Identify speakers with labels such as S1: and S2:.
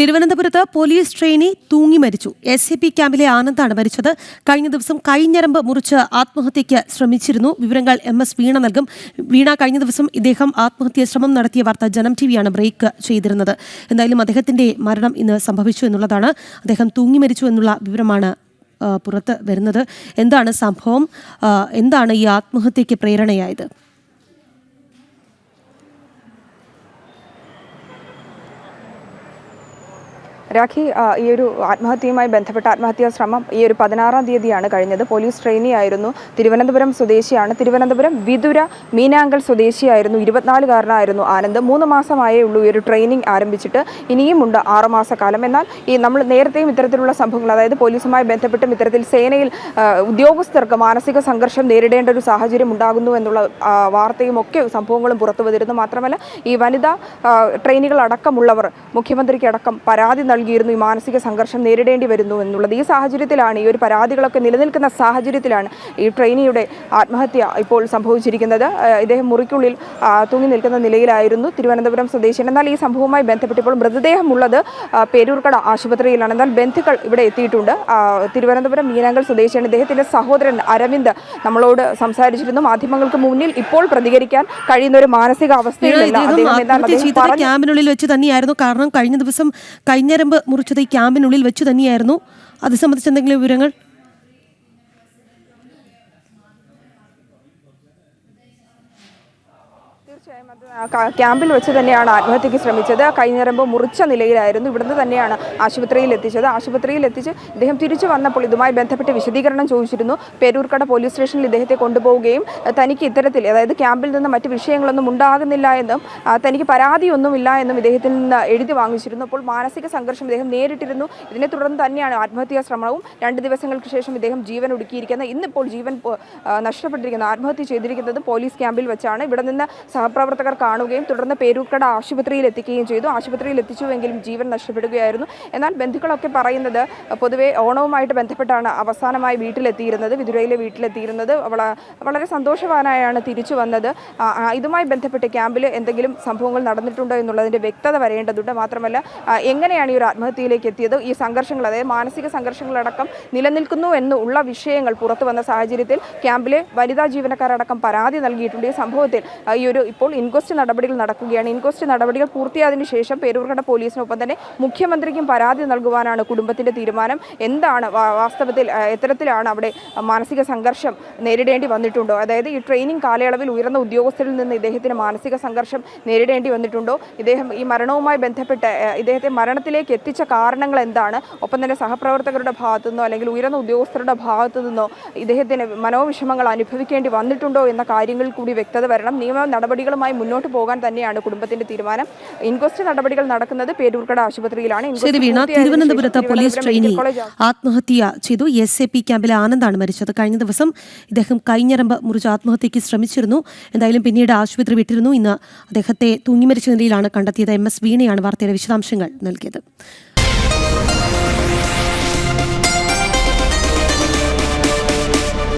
S1: തിരുവനന്തപുരത്ത് police trainee തൂങ്ങി മരിച്ചു. എസ് സി പി ക്യാമ്പിലെ ആനന്ദാണ് മരിച്ചത്. കഴിഞ്ഞ ദിവസം കൈഞ്ഞരമ്പ് മുറിച്ച് ആത്മഹത്യയ്ക്ക് ശ്രമിച്ചിരുന്നു. വിവരങ്ങൾ എം എസ് വീണ നൽകും. വീണ കഴിഞ്ഞ ദിവസം ഇദ്ദേഹം ആത്മഹത്യാ ശ്രമം നടത്തിയ വാർത്ത ജനം ടി വിയാണ് ബ്രേക്ക് ചെയ്തിരുന്നത്. എന്തായാലും അദ്ദേഹത്തിന്റെ മരണം ഇന്ന് സംഭവിച്ചു എന്നുള്ളതാണ്. അദ്ദേഹം തൂങ്ങി മരിച്ചു എന്നുള്ള വിവരമാണ് പുറത്ത് വരുന്നത്. എന്താണ് സംഭവം? എന്താണ് ഈ ആത്മഹത്യയ്ക്ക് പ്രേരണയായത്?
S2: രാഖി ഈ ഒരു ആത്മഹത്യയുമായി ബന്ധപ്പെട്ട ആത്മഹത്യാ ശ്രമം ഈ ഒരു പതിനാറാം തീയതിയാണ് കഴിഞ്ഞത്. പോലീസ് ട്രെയിനി ആയിരുന്നു തിരുവനന്തപുരം സ്വദേശിയാണ്. തിരുവനന്തപുരം വിദുര മീനാങ്കൽ സ്വദേശിയായിരുന്നു. ഇരുപത്തിനാലുകാരനായിരുന്നു ആനന്ദ്. മൂന്ന് മാസമായേ ഉള്ളൂ ഈ ഒരു ട്രെയിനിങ് ആരംഭിച്ചിട്ട്. ഇനിയുമുണ്ട് ആറുമാസ കാലം എന്നാൽ ഈ നമ്മൾ നേരത്തെയും ഇത്തരത്തിലുള്ള സംഭവങ്ങൾ അതായത് പോലീസുമായി ബന്ധപ്പെട്ടും ഇത്തരത്തിൽ സേനയിൽ ഉദ്യോഗസ്ഥർക്ക് മാനസിക സംഘർഷം നേരിടേണ്ട ഒരു സാഹചര്യം ഉണ്ടാകുന്നു എന്നുള്ള വാർത്തയും ഒക്കെ സംഭവങ്ങളും പുറത്തു വന്നിരുന്നു. മാത്രമല്ല ഈ വനിതാ ട്രെയിനുകളടക്കമുള്ളവർ മുഖ്യമന്ത്രിക്കടക്കം പരാതി നൽകിയിരുന്നു. ഈ മാനസിക സംഘർഷം നേരിടേണ്ടി വരുന്നു എന്നുള്ളത് ഈ സാഹചര്യത്തിലാണ് ഈ ഒരു പരാതികളൊക്കെ നിലനിൽക്കുന്ന സാഹചര്യത്തിലാണ് ഈ ട്രെയിനിയുടെ ആത്മഹത്യ ഇപ്പോൾ സംഭവിച്ചിരിക്കുന്നത്. ഇദ്ദേഹം മുറിക്കുള്ളിൽ തൂങ്ങി നിൽക്കുന്ന നിലയിലായിരുന്നു തിരുവനന്തപുരം സ്വദേശി. എന്നാൽ ഈ സംഭവവുമായി ബന്ധപ്പെട്ട് ഇപ്പോൾ മൃതദേഹമുള്ളത് പേരൂർക്കട ആശുപത്രിയിലാണ്. എന്നാൽ ബന്ധുക്കൾ ഇവിടെ എത്തിയിട്ടുണ്ട്. തിരുവനന്തപുരം മീനാങ്കൽ സ്വദേശിയാണ് ഇദ്ദേഹത്തിന്റെ സഹോദരൻ അരവിന്ദ് നമ്മളോട് സംസാരിച്ചിരുന്നു. മാധ്യമങ്ങൾക്ക് മുന്നിൽ ഇപ്പോൾ പ്രതികരിക്കാൻ കഴിയുന്ന ഒരു മാനസികാവസ്ഥയിലല്ല പറഞ്ഞ
S1: ക്യാമ്പിനുള്ളിൽ വെച്ച് തന്നെയായിരുന്നു. കാരണം കഴിഞ്ഞ ദിവസം കൈഞ്ഞരമ്പ് മുറിച്ചത് ഈ ക്യാമ്പിനുള്ളിൽ വെച്ച് തന്നെയായിരുന്നു. അത് സംബന്ധിച്ച് എന്തെങ്കിലും വിവരങ്ങൾ?
S2: ക്യാമ്പിൽ വെച്ച് തന്നെയാണ് ആത്മഹത്യക്ക് ശ്രമിച്ചത്. കൈഞ്ഞരമ്പ് മുറിച്ച നിലയിലായിരുന്നു ഇവിടുന്ന് തന്നെയാണ് ആശുപത്രിയിൽ എത്തിച്ചത്. ആശുപത്രിയിൽ എത്തിച്ച് ഇദ്ദേഹം തിരിച്ചു വന്നപ്പോൾ ഇതുമായി ബന്ധപ്പെട്ട് വിശദീകരണം ചോദിച്ചിരുന്നു. പേരൂർക്കട പോലീസ് സ്റ്റേഷനിൽ ഇദ്ദേഹത്തെ കൊണ്ടുപോവുകയും തനിക്ക് ഇത്തരത്തിൽ അതായത് ക്യാമ്പിൽ നിന്ന് മറ്റ് വിഷയങ്ങളൊന്നും ഉണ്ടാകുന്നില്ല എന്നും തനിക്ക് പരാതിയൊന്നുമില്ല എന്നും ഇദ്ദേഹത്തിൽ നിന്ന് എഴുതി വാങ്ങിച്ചിരുന്നു. അപ്പോൾ മാനസിക സംഘർഷം ഇദ്ദേഹം നേരിട്ടിരുന്നു. ഇതിനെ തുടർന്ന് തന്നെയാണ് ആത്മഹത്യാ ശ്രമവും രണ്ട് ദിവസങ്ങൾക്ക് ശേഷം ഇദ്ദേഹം ജീവൻ ഒടുക്കിയിരിക്കുന്നത് ഇന്നിപ്പോൾ ജീവൻ നഷ്ടപ്പെട്ടിരിക്കുന്നത് ആത്മഹത്യ ചെയ്തിരിക്കുന്നത് പോലീസ് ക്യാമ്പിൽ വെച്ചാണ്. ഇവിടെ നിന്ന് സഹപ്രവർത്തകർ കാണുകയും തുടർന്ന് പേരൂർക്കട ആശുപത്രിയിൽ എത്തിക്കുകയും ചെയ്തു. ആശുപത്രിയിൽ എത്തിച്ചുവെങ്കിലും ജീവൻ നഷ്ടപ്പെടുകയായിരുന്നു. എന്നാൽ ബന്ധുക്കളൊക്കെ പറയുന്നത് പൊതുവെ ഓണവുമായിട്ട് ബന്ധപ്പെട്ടാണ് അവസാനമായി വീട്ടിലെത്തിയിരുന്നത് വിതുരയിലെ വീട്ടിലെത്തിയിരുന്നത്. വള വളരെ സന്തോഷവാനായാണ് തിരിച്ചു വന്നത്. ഇതുമായി ബന്ധപ്പെട്ട് ക്യാമ്പിൽ എന്തെങ്കിലും സംഭവങ്ങൾ നടന്നിട്ടുണ്ടോ എന്നുള്ളതിന്റെ വ്യക്തത വരേണ്ടതുണ്ട്. മാത്രമല്ല എങ്ങനെയാണ് ഈ ഒരു ആത്മഹത്യയിലേക്ക് എത്തിയത്? ഈ സംഘർഷങ്ങൾ അതായത് മാനസിക സംഘർഷങ്ങളടക്കം നിലനിൽക്കുന്നു എന്നുള്ള വിഷയങ്ങൾ പുറത്തു വന്ന സാഹചര്യത്തിൽ ക്യാമ്പിലെ വനിതാ ജീവനക്കാരടക്കം പരാതി നൽകിയിട്ടുണ്ട്. ഈ സംഭവത്തിൽ ഈ ഒരു ഇപ്പോൾ ഇൻക്വസ്റ്റ് നടപടികൾ നടക്കുകയാണ്. ഇൻക്വസ്റ്റ് നടപടികൾ പൂർത്തിയായതിനു ശേഷം പേരൂർക്കട പോലീസിനൊപ്പം തന്നെ മുഖ്യമന്ത്രിക്കും പരാതി നൽകുവാനാണ് കുടുംബത്തിന്റെ തീരുമാനം. എന്താണ് വാസ്തവത്തിൽ എത്തരത്തിലാണ് അവിടെ മാനസിക സംഘർഷം നേരിടേണ്ടി വന്നിട്ടുണ്ടോ? അതായത് ഈ ട്രെയിനിങ് കാലയളവിൽ ഉയർന്ന ഉദ്യോഗസ്ഥരിൽ നിന്ന് ഇദ്ദേഹത്തിന് മാനസിക സംഘർഷം നേരിടേണ്ടി വന്നിട്ടുണ്ടോ? ഇദ്ദേഹം ഈ മരണവുമായി ബന്ധപ്പെട്ട് ഇദ്ദേഹത്തെ മരണത്തിലേക്ക് എത്തിച്ച കാരണങ്ങൾ എന്താണ്? ഒപ്പം തന്നെ സഹപ്രവർത്തകരുടെ ഭാഗത്തു നിന്നോ അല്ലെങ്കിൽ ഉയർന്ന ഉദ്യോഗസ്ഥരുടെ ഭാഗത്തു നിന്നോ ഇദ്ദേഹത്തിന് മനോവിഷമങ്ങൾ അനുഭവിക്കേണ്ടി വന്നിട്ടുണ്ടോ എന്ന കാര്യങ്ങളിൽ കൂടി വ്യക്തത വരണം. നിയമ നടപടികളുമായി പോകാൻ തന്നെയാണ് കുടുംബത്തിന്റെ തീരുമാനം. ഇൻക്വസ്റ്റ് നടപടികൾ നടക്കുന്നത് പേരൂർക്കട ആശുപത്രിയിലാണ്.
S1: ശരി
S2: ഇൻക്വസ്റ്റ്
S1: വീണ തിരുവനന്തപുരത്ത് പോലീസ് ട്രെയിനി ആത്മഹത്യ ചെയ്തു. എസ് എ പി ക്യാമ്പിലെ ആനന്ദാണ് മരിച്ചത്. കഴിഞ്ഞ ദിവസം ഇദ്ദേഹം കൈഞ്ഞരമ്പ് മുറിച്ച് ആത്മഹത്യയ്ക്ക് ശ്രമിച്ചിരുന്നു. എന്തായാലും പിന്നീട് ആശുപത്രി വിട്ടിരുന്നു. ഇന്ന് അദ്ദേഹത്തെ തൂങ്ങിമരിച്ച നിലയിലാണ് കണ്ടെത്തിയത്. എം. എസ്. വീണയാണ് വാർത്തയുടെ വിശദാംശങ്ങൾ നൽകിയത്.